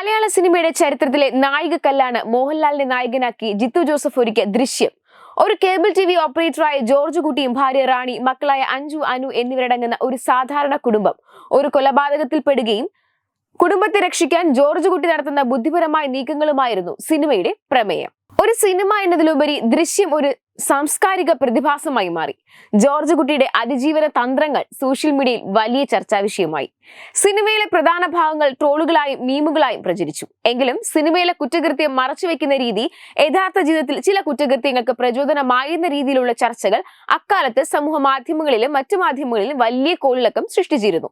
മലയാള സിനിമയുടെ ചരിത്രത്തിലെ നായികക്കല്ലാണ് മോഹൻലാലിനെ നായകനാക്കി ജിത്തു ജോസഫ് ഒരുക്കിയ ദൃശ്യം. ഒരു കേബിൾ ടി വി ഓപ്പറേറ്ററായ ജോർജ് കുട്ടിയും ഭാര്യ റാണി മക്കളായ അഞ്ജു അനു എന്നിവരടങ്ങുന്ന ഒരു സാധാരണ കുടുംബം. ഒരു കൊലപാതകത്തിൽ കൊലപാതകത്തിൽപ്പെടുകയും കുടുംബത്തെ രക്ഷിക്കാൻ ജോർജ് കുട്ടി നടത്തുന്ന ബുദ്ധിപരമായ നീക്കങ്ങളുമായിരുന്നു സിനിമയുടെ പ്രമേയം. ഒരു സിനിമ എന്നതിലുപരി ദൃശ്യം ഒരു സാംസ്കാരിക പ്രതിഭാസമായി മാറി. ജോർജ് കുട്ടിയുടെ അതിജീവന തന്ത്രങ്ങൾ സോഷ്യൽ മീഡിയയിൽ വലിയ ചർച്ചാ വിഷയമായി. സിനിമയിലെ പ്രധാന ഭാഗങ്ങൾ ട്രോളുകളായും മീമുകളായും പ്രചരിച്ചു. എങ്കിലും സിനിമയിലെ കുറ്റകൃത്യം മറച്ചുവെക്കുന്ന രീതി യഥാർത്ഥ ജീവിതത്തിൽ ചില കുറ്റകൃത്യങ്ങൾക്ക് പ്രചോദനമായെന്ന രീതിയിലുള്ള ചർച്ചകൾ അക്കാലത്ത് സമൂഹ മാധ്യമങ്ങളിലും മറ്റു മാധ്യമങ്ങളിലും വലിയ കോളിളക്കം സൃഷ്ടിച്ചിരുന്നു.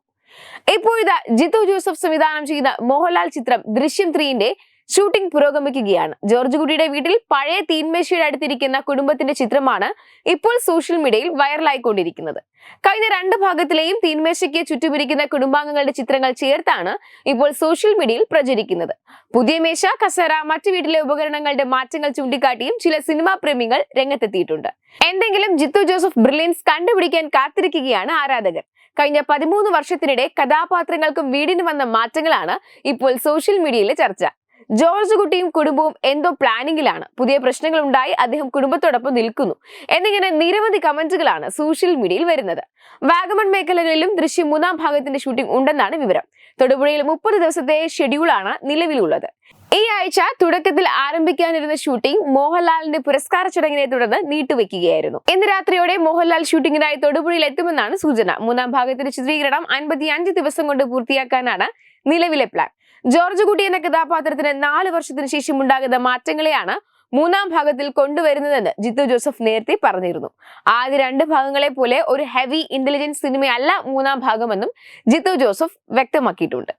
ഇപ്പോഴിതാ ജിത്തു ജോസഫ് സംവിധാനം ചെയ്യുന്ന മോഹൻലാൽ ചിത്രം ദൃശ്യം ത്രീന്റെ ഷൂട്ടിംഗ് പുരോഗമിക്കുകയാണ്. ജോർജ് കുട്ടിയുടെ വീട്ടിൽ പഴയ തീൻമേശയുടെ അടുത്തിരിക്കുന്ന കുടുംബത്തിന്റെ ചിത്രമാണ് ഇപ്പോൾ സോഷ്യൽ മീഡിയയിൽ വൈറലായിക്കൊണ്ടിരിക്കുന്നത് കഴിഞ്ഞ രണ്ട് ഭാഗത്തിലെയും തീൻമേശയ്ക്ക് ചുറ്റുപിരിക്കുന്ന കുടുംബാംഗങ്ങളുടെ ചിത്രങ്ങൾ ചേർത്താണ് ഇപ്പോൾ സോഷ്യൽ മീഡിയയിൽ പ്രചരിക്കുന്നത്. പുതിയ മേശ കസേര മറ്റു വീട്ടിലെ ഉപകരണങ്ങളുടെ മാറ്റങ്ങൾ ചൂണ്ടിക്കാട്ടിയും ചില സിനിമാ പ്രേമികൾ രംഗത്തെത്തിയിട്ടുണ്ട്. എന്തെങ്കിലും ജിത്തു ജോസഫ് ബ്രില്യൻസ് കണ്ടുപിടിക്കാൻ കാത്തിരിക്കുകയാണ് ആരാധകർ. കഴിഞ്ഞ പതിമൂന്ന് വർഷത്തിനിടെ കഥാപാത്രങ്ങൾക്കും വീടിന് വന്ന മാറ്റങ്ങളാണ് ഇപ്പോൾ സോഷ്യൽ മീഡിയയിലെ ചർച്ച. ജോർജ് കുട്ടിയും കുടുംബവും എന്തോ പ്ലാനിങ്ങിലാണ്. പുതിയ പ്രശ്നങ്ങൾ ഉണ്ടായി അദ്ദേഹം കുടുംബത്തോടൊപ്പം നിൽക്കുന്നു. എന്നിങ്ങനെ നിരവധി കമന്റുകളാണ് സോഷ്യൽ മീഡിയയിൽ വരുന്നത്. വാഗമൺ മേഖലകളിലും ദൃശ്യം മൂന്നാം ഭാഗത്തിന്റെ ഷൂട്ടിംഗ് ഉണ്ടെന്നാണ് വിവരം. തൊടുപുഴയിൽ മുപ്പത് ദിവസത്തെ ഷെഡ്യൂളാണ് നിലവിലുള്ളത്. ഈ ആഴ്ച തുടക്കത്തിൽ ആരംഭിക്കാനിരുന്ന ഷൂട്ടിംഗ് മോഹൻലാലിന്റെ പുരസ്കാര ചടങ്ങിനെ തുടർന്ന് നീട്ടുവെക്കുകയായിരുന്നു. ഇന്ന് രാത്രിയോടെ മോഹൻലാൽ ഷൂട്ടിങ്ങിനായി തൊടുപുഴയിൽ എത്തുമെന്നാണ് സൂചന. മൂന്നാം ഭാഗത്തിന്റെ ചിത്രീകരണം അൻപത്തിയഞ്ച് ദിവസം കൊണ്ട് പൂർത്തിയാക്കാനാണ് നിലവിലെ പ്ലാൻ ജോർജ് കുട്ടി എന്ന കഥാപാത്രത്തിന് നാല് വർഷത്തിന് ശേഷം ഉണ്ടാകുന്ന മാറ്റങ്ങളെയാണ് മൂന്നാം ഭാഗത്തിൽ കൊണ്ടുവരുന്നതെന്ന് ജിത്തു ജോസഫ് നേരത്തെ പറഞ്ഞിരുന്നു. ആദ്യ രണ്ട് ഭാഗങ്ങളെ പോലെ ഒരു ഹെവി ഇന്റലിജൻസ് സിനിമയല്ല മൂന്നാം ഭാഗമെന്നും ജിത്തു ജോസഫ് വ്യക്തമാക്കിയിട്ടുണ്ട്.